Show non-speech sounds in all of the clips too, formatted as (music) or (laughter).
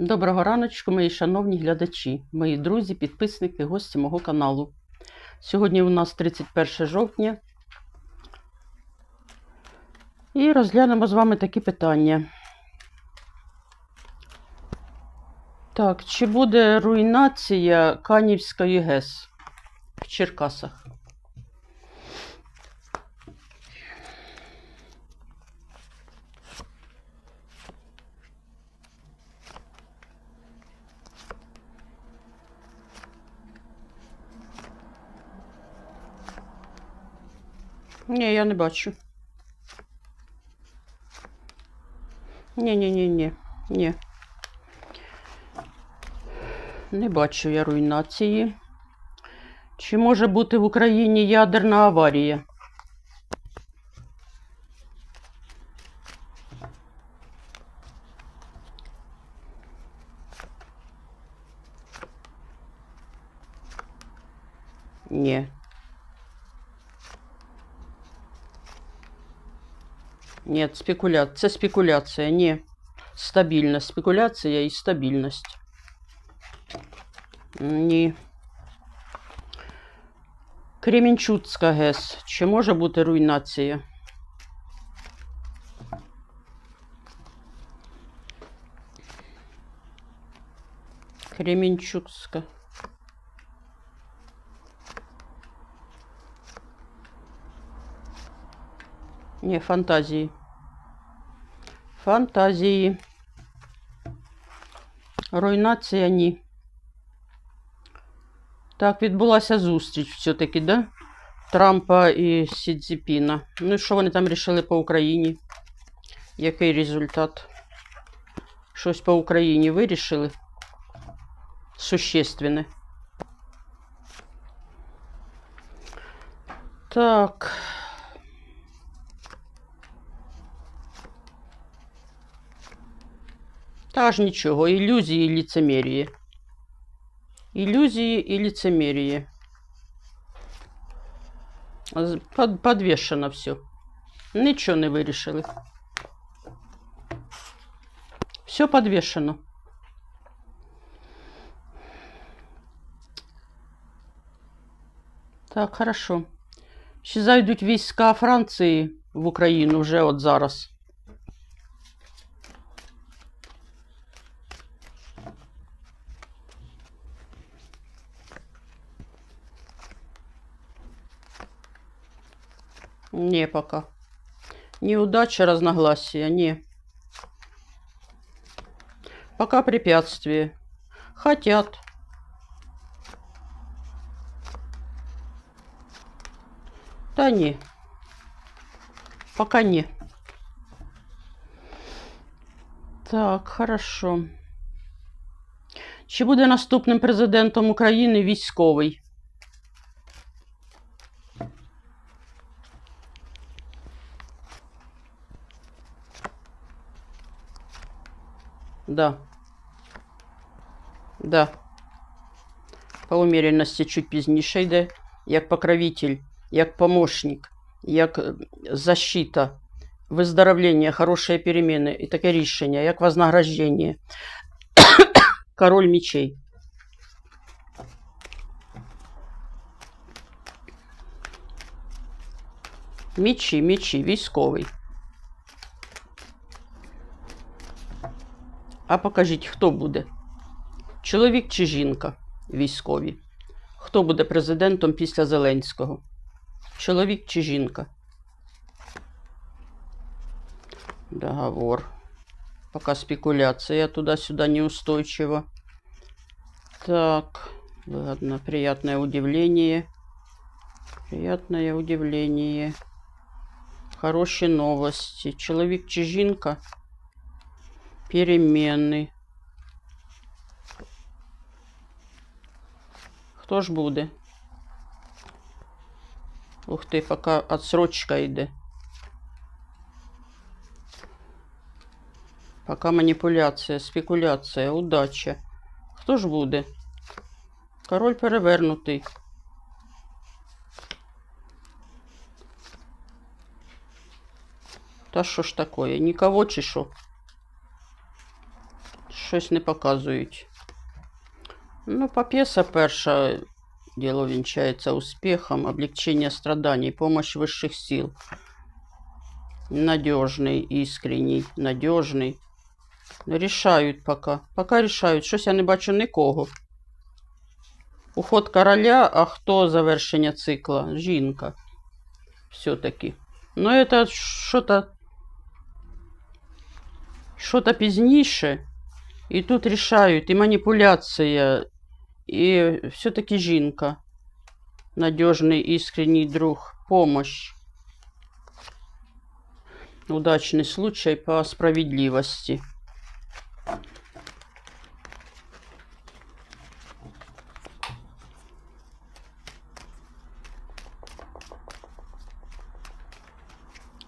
Доброго раночку, мої шановні глядачі, мої друзі, підписники, гості мого каналу. Сьогодні у нас 31 жовтня. І розглянемо з вами такі питання. Так, чи буде руйнація Канівської ГЕС в Черкасах? Ні, я не бачу. Ні, ні, ні, ні, ні. Не бачу я руйнації. Чи може бути в Україні ядерна аварія? Ні. Нет, спекуля... це спекуляція. Ні. Стабільність. Спекуляція і стабільність. Ні. Кремінчуцька. Чи може бути руйнація? Кремінчуцька. Ні, фантазії. Фантазії. Руйнація ні. Так, відбулася зустріч все-таки, да? Трампа і Сі Цзіпіна. Ну і що вони там рішили по Україні? Який результат? Щось по Україні вирішили? Существенне. Так. Та ж нічого, ілюзії і ліцемірії. Ілюзії і ліцемірії. З- Под, подвішено все. Нічого не вирішили. Все подвішено. Так, хорошо. Ще зайдуть війська Франції в Україну вже от зараз. Не, пока. Неудача, разногласия, не. Пока препятствие. Хотят. Да не. Пока не. Так, хорошо. Чи буде наступним президентом України військовий? Да. Да. По умеренности чуть пізніше йде, як покровитель, як помощник, як е, защита, виздоровлення, хороші переміни і таке рішення, як вознаграждення. (coughs) Король мечей. Мечі, мечі, військовий. А покажіть, хто буде? Чоловік чи жінка військові? Хто буде президентом після Зеленського? Чоловік чи жінка? Договор. Пока спекуляция туда-сюда неустойчива. Так, ладно, приятное удивление. Приятное удивление. Хорошие новости. Человек чи Перемены. Хто ж буде? Ух ти, поки отсрочка йде. Пока маніпуляція, спекуляція, удача. Хто ж буде? Король перевернутий. Та що ж такое? Нікого чи? Щось не показують. Ну, Попеса перша дело венчается успехом, облегчение страданий, помощь высших сил. Надежный, искренний, надежный. Решають пока. Пока решають. Щось я не бачу нікого. Уход короля, а хто завершення цикла? Жінка. Все-таки. Ну, это що-то що-то пізніше. І тут рішають, і маніпуляція, і все-таки жінка. Надежный, искренний друг. Помощь. Удачный случай по справедливости.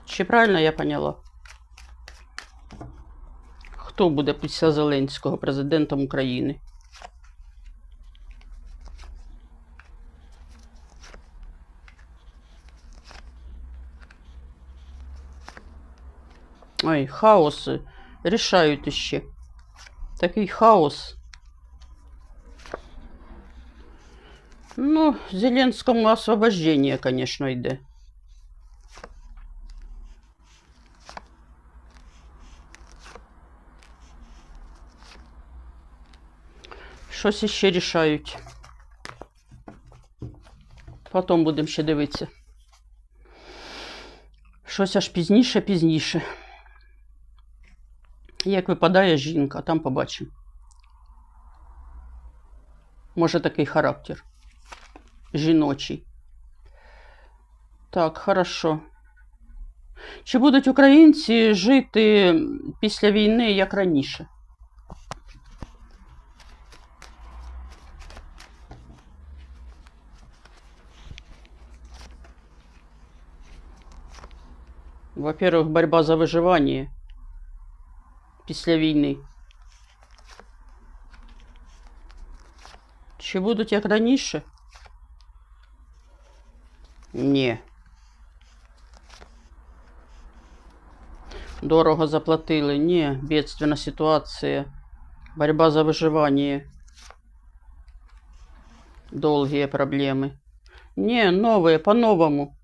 Чи правильно я поняла? Хто буде після Зеленського президентом України? Ой, хаос. Рішають іще. Такий хаос. Ну, Зеленському освобождення, конечно, йде. Щось іще рішають. Потім будемо ще дивитися. Щось аж пізніше, пізніше. Як випадає жінка, там побачимо. Може такий характер. Жіночий. Так, хорошо. Чи будуть українці жити після війни як раніше? Во-первых, борьба за выживание після війни. Чи будуть як раніше? Ні. Дорого заплатили. Ні, бедственна ситуація. Борьба за выживание. Долгие проблемы. Не, новые, по-новому.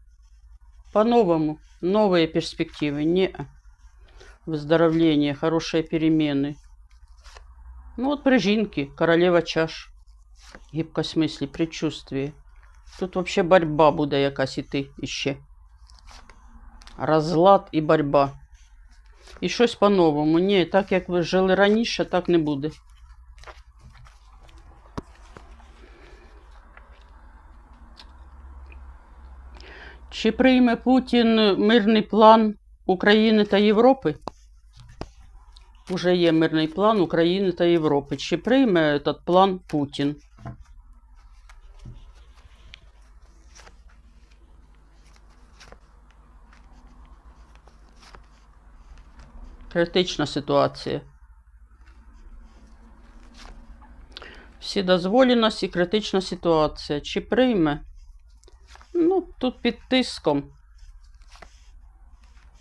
По-новому. Новые перспективы. Не. Выздоровление, хорошие перемены. Ну вот при жінки, королева чаш. Гибкость мысли, предчувствие. Тут вообще борьба буде якась іти іще. Розлад і борьба. І щось по-новому. Ні, так як ви жили раніше, так не буде. Чи прийме Путін мирний план України та Європи? Уже є мирний план України та Європи. Чи прийме этот план Путін? Критична ситуація. Вседозволеність і критична ситуація. Чи прийме? Ну, тут під тиском.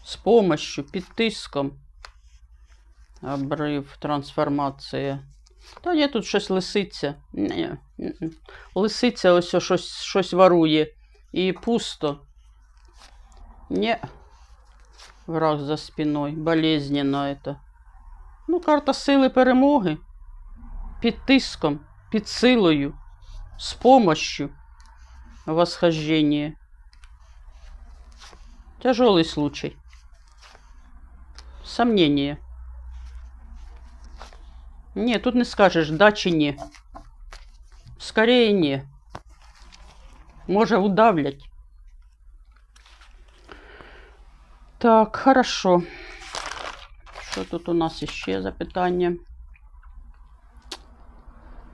З помощью, під тиском. Обрив, трансформація. Та ні, тут щось лисиця. Ні. Лисиця ось щось, щось ворує. І пусто. Ні. Враг за спиной. Болезненно это. Ну, карта сили перемоги. Під тиском, під силою, з помощью. Восхождение. Тяжелый случай. Сомнение. Не, тут не скажешь, да чи не. Скорее не. Може удавлять. Так, хорошо. Що тут у нас іще запитання?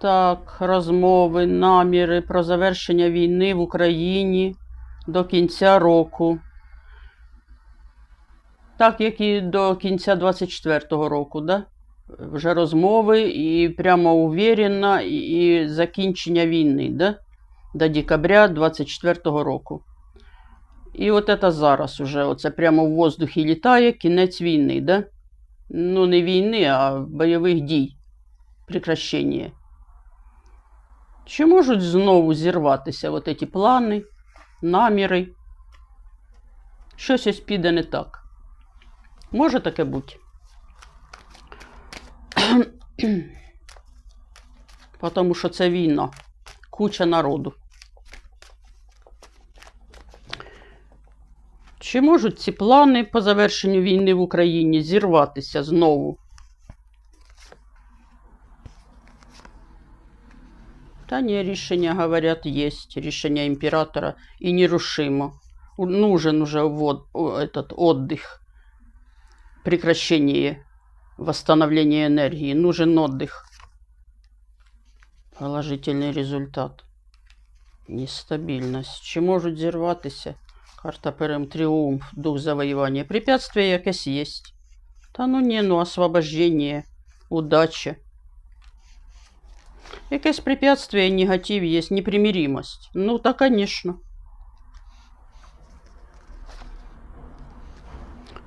Так, розмови, наміри про завершення війни в Україні до кінця року. Так, як і до кінця 24-го року, да? Вже розмови і прямо уверенно, і, закінчення війни, да? До декабря 24-го року. І от це зараз уже, оце прямо в воздухі літає кінець війни, да? Ну, не війни, а бойових дій. прекращення. Чи можуть знову зірватися от ці плани, наміри? Щось ось піде не так. Може таке бути. (clears throat) Тому що це війна, куча народу. Чи можуть ці плани по завершенню війни в Україні зірватися знову? Та ні, рішення, говорять, є. Рішення імператора і нерушимо. У- Нужен уже вод, о, этот отдых, прекращение восстановления энергии. Нужен отдых. Положительний результат. Нестабільність. Чи можуть зірватися? Карта Перем Тріумф, дух завоювання. Препятствие якесь є. Та ну ні, ну освобождение, удача. Якесь препятствие, и негатив є, непримиримость. Ну, та, конечно.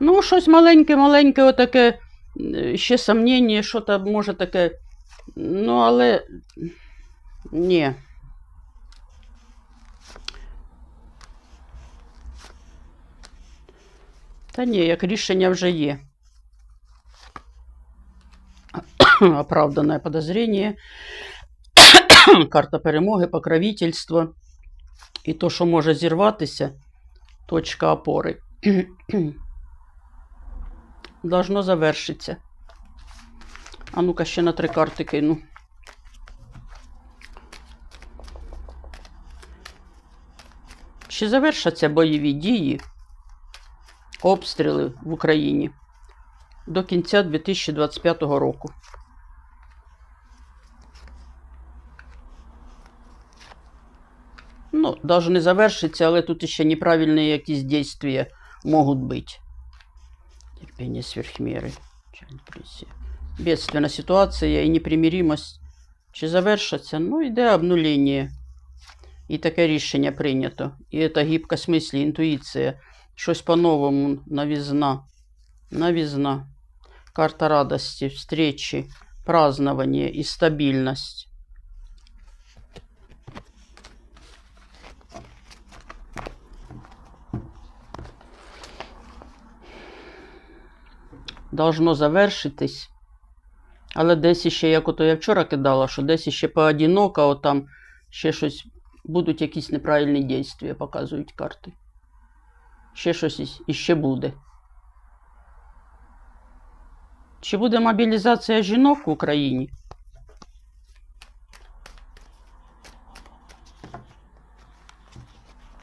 Ну, щось маленьке-маленьке, отаке, е, ще сомнення, що там може таке. Ну, але. Ні. Та ні, як рішення вже є. (coughs) Оправданное подозрение. (clears throat) Карта перемоги, покровительство. І то, що може зірватися, точка опори. (clears throat) Должно завершитися. А ну-ка ще на три карти кину. Чи завершаться бойові дії, обстріли в Україні до кінця 2025 року? Ну, даже не завершиться, але тут ще неправильні якісь дійства можуть бути. Терпение сверхмеры. Бедственна ситуація і непримиримость. Чи завершаться? Ну, йде обнулення. І таке рішення прийнято. І це гибкость мислі, інтуїція. Щось по-новому, новизна. Новизна. Карта радості, встречи, празднование і стабільність. Должно завершитись. Але десь іще, як ото я вчора кидала, що десь іще поодиноко, от там ще щось будуть якісь неправильні дійства, показують карти. Ще щось іще буде. Чи буде мобілізація жінок в Україні?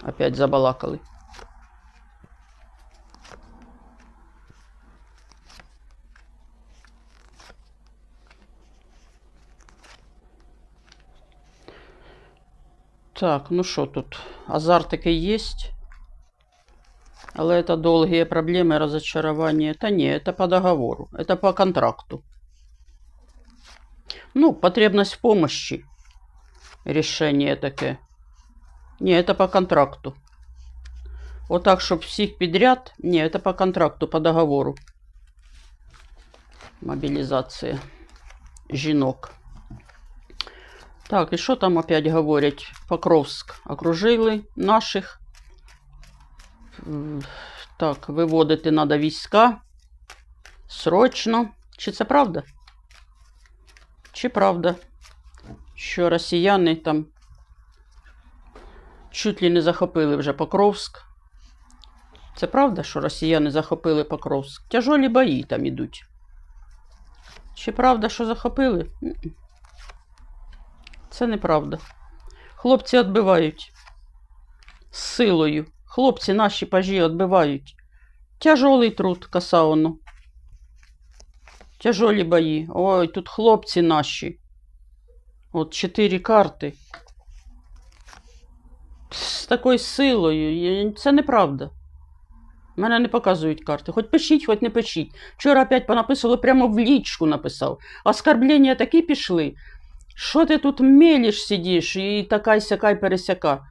Опять забалакали. Так, ну що тут? Азартики є. Але це довгі проблеми, розчарування. Та ні, це по договору, це по контракту. Ну, потребность в помощи. Рішення таке. Ні, це по контракту. Отак, щоб всіх підряд. Ні, це по контракту, по договору. Мобілізація жінок. Так, і що там опять говорять? Покровськ окружили наших. Так, виводити треба війська. Срочно. Чи це правда? Чи правда? Що росіяни там чуть ли не захопили вже Покровськ. Це правда, що росіяни захопили Покровськ? Тяжолі бої там ідуть. Чи правда, що захопили? Це неправда. Хлопці відбивають. З силою. Хлопці наші пажі відбивають. Тяжолий труд, Касауну. Тяжолі бої. Ой, тут хлопці наші. От чотири карти. З такою силою. Це неправда. Мене не показують карти. Хоч пишіть, хоч не пишіть. Вчора опять понаписали, прямо в лічку написав. Оскорблення такі пішли. Що ти тут меліш сидиш і така сякай пересяка?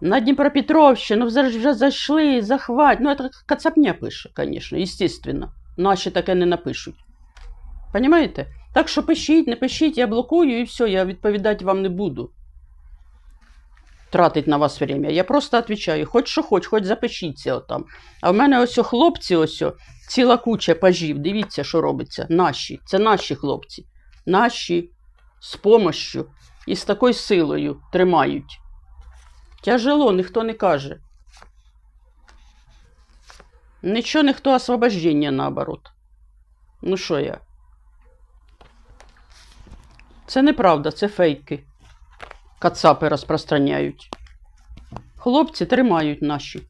На Дніпропетровщину вже, вже зайшли, захват. Ну, це Кацапня пише, звісно, естественно. Наші таке не напишуть. Понимаєте? Так що пишіть, не пишіть, я блокую і все, я відповідати вам не буду. Тратить на вас время. Я просто відповідаю, хоч що хоч, хоч запишіться отам. А в мене ось хлопці, ось ціла куча пажів. Дивіться, що робиться. Наші. Це наші хлопці. Наші з помощю і з такою силою тримають. Тяжело, ніхто не каже. Нічого ніхто освобождення наоборот. Ну що я? Це неправда, це фейки. Кацапи розпространяють. Хлопці тримають наші.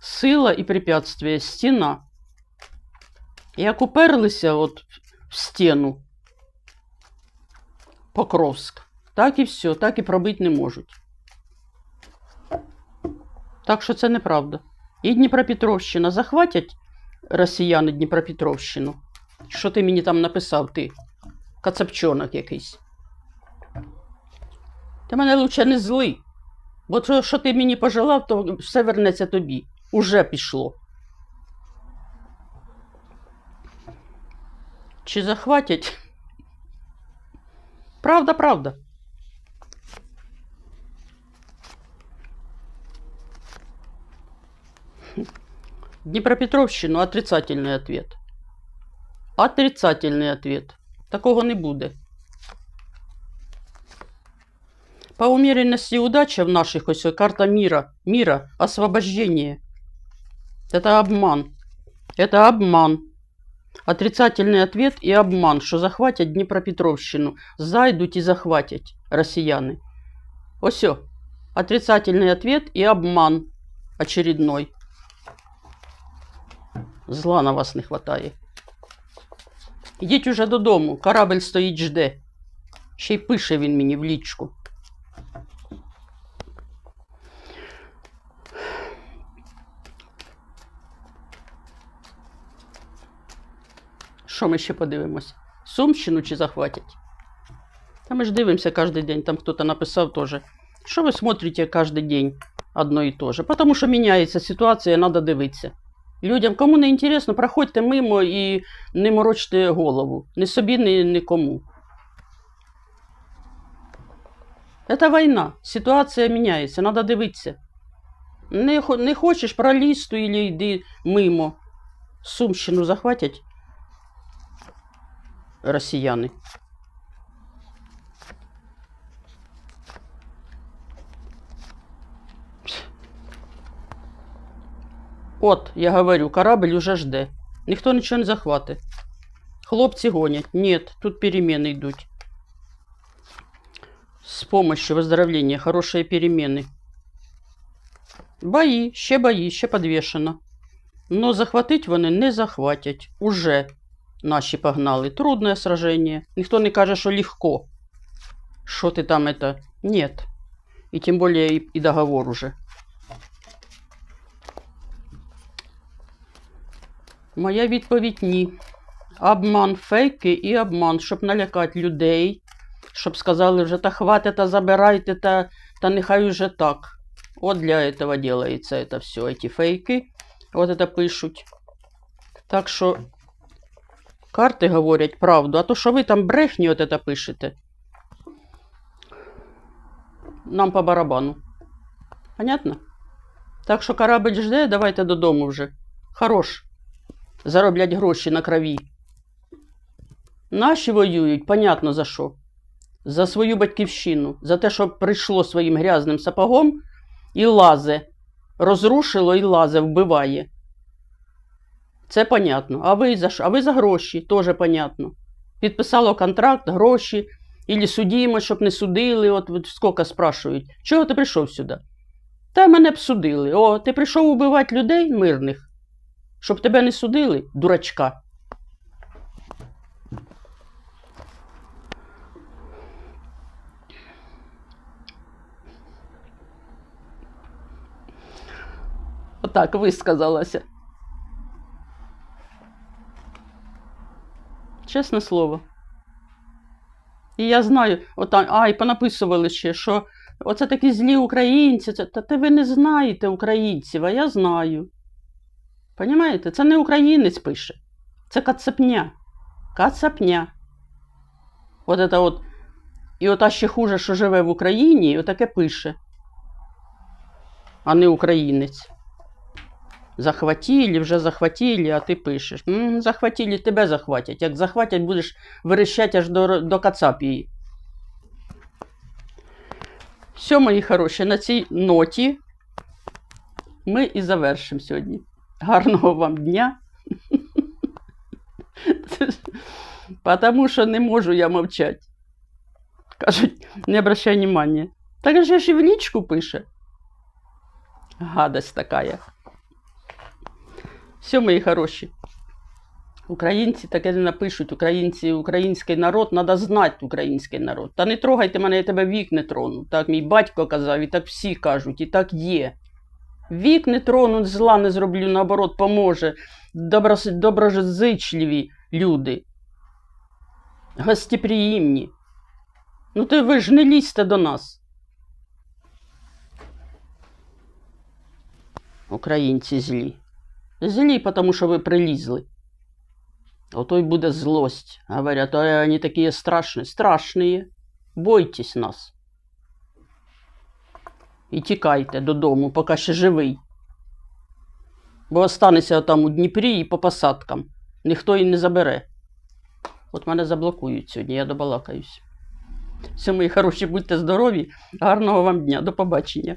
Сила і препятствие, стіна. Як уперлися от в стіну Покровськ, так і все, так і пробити не можуть. Так що це неправда. І Дніпропетровщина захватять росіяни Дніпропетровщину. Що ти мені там написав, ти? Кацапчонок якийсь. Ти мене лучше не зли. Бо то, що ти мені пожелав, то все вернеться тобі. Уже пішло. Чи захватять? Правда, правда. Дніпропетровщину отрицательний ответ. Отрицательний ответ. Такого не буде. По умеренности удачи в наших ось карта мира, мира, освобождение. Это обман. Это обман. Отрицательный ответ и обман, що захватять Дніпропетровщину, зайдуть і захватять росіяни. Ось. о, Отрицательный ответ и обман очередной. Зла на вас не хватає. Ідіть уже додому, корабль стоїть жде. Ще й пише він мені в лічку. Що ми ще подивимось? Сумщину чи захватять? Та ми ж дивимося кожен день, там хтось написав теж. Що ви смотрите кожен день одно і те же? Тому що міняється ситуація, треба дивитися. Людям, кому не інтересно, проходьте мимо і не морочте голову. Ні собі, ні нікому. Це війна. Ситуація міняється, треба дивитися. Не, не хочеш пролізту і йди мимо. Сумщину захватять росіяни. От, я говорю, корабль уже жде. Ніхто нічого не захватить. Хлопці гонять. Нет, тут перемены йдуть. С помощью выздоровления хорошие перемены. Бої, ще бої, ще підвішено. Но захватить вони не захватять. Уже наші погнали. Трудне сражение. Ніхто не каже, що легко. Що ти там это? Нет. І тим более і, і договор уже. Моя відповідь ні. Обман, фейки і обман, щоб налякати людей, щоб сказали вже та хватить, та забирайте, та, та нехай уже так. От для этого делается это все, эти фейки. Вот это пишуть. Так що карти говорять правду, а то, що ви там брехні от это пишете, нам по барабану. Понятно? Так що корабль жде, давайте додому вже. Хорош. Зароблять гроші на крові. Наші воюють, понятно за що. За свою батьківщину, за те, що прийшло своїм грязним сапогом і лазе. Розрушило і лазе вбиває. Це понятно. А ви за? А ви за гроші, теж понятно. Підписало контракт, гроші, ілі судімо, щоб не судили. От, от скільки спрашують, чого ти прийшов сюди? Та мене б судили. О, ти прийшов убивати людей мирних, щоб тебе не судили, дурачка. Отак висказалася. Чесне слово. І я знаю, отам, а, і понаписували ще, що оце такі злі українці. Це, та, ви не знаєте українців, а я знаю. Понімаєте? Це не українець пише. Це кацапня. Кацапня. От это от. І ота ще хуже, що живе в Україні, і отаке пише. А не українець. Захватили, вже захватили, а ти пишеш. М, захватили, тебе захватять. Як захватять, будеш верещать аж до, до Кацапії. Все, мої хороші, на цій ноті ми і завершимо сьогодні. Гарного вам дня. Потому що не можу я мовчати. Кажуть, не обращай внимания. Так же ж і в лічку пише. Гадость такая. Все, мої хороші. Українці таке не напишуть. Українці, український народ, треба знати український народ. Та не трогайте мене, я тебе вік не трону. Так мій батько казав, і так всі кажуть, і так є. Вік не трону, зла не зроблю, наоборот, поможе. Доброс... Доброзичливі люди. Гостеприємні. Ну ти ви ж не лізьте до нас. Українці злі. Злі, тому що ви прилізли. Ото й буде злость. Говорят, а вони такі страшні. Страшні. Бойтесь нас. І тікайте додому, поки ще живий. Бо останеться там у Дніпрі і по посадкам. Ніхто її не забере. От мене заблокують сьогодні, я добалакаюсь. Все, мої хороші, будьте здорові. Гарного вам дня. До побачення.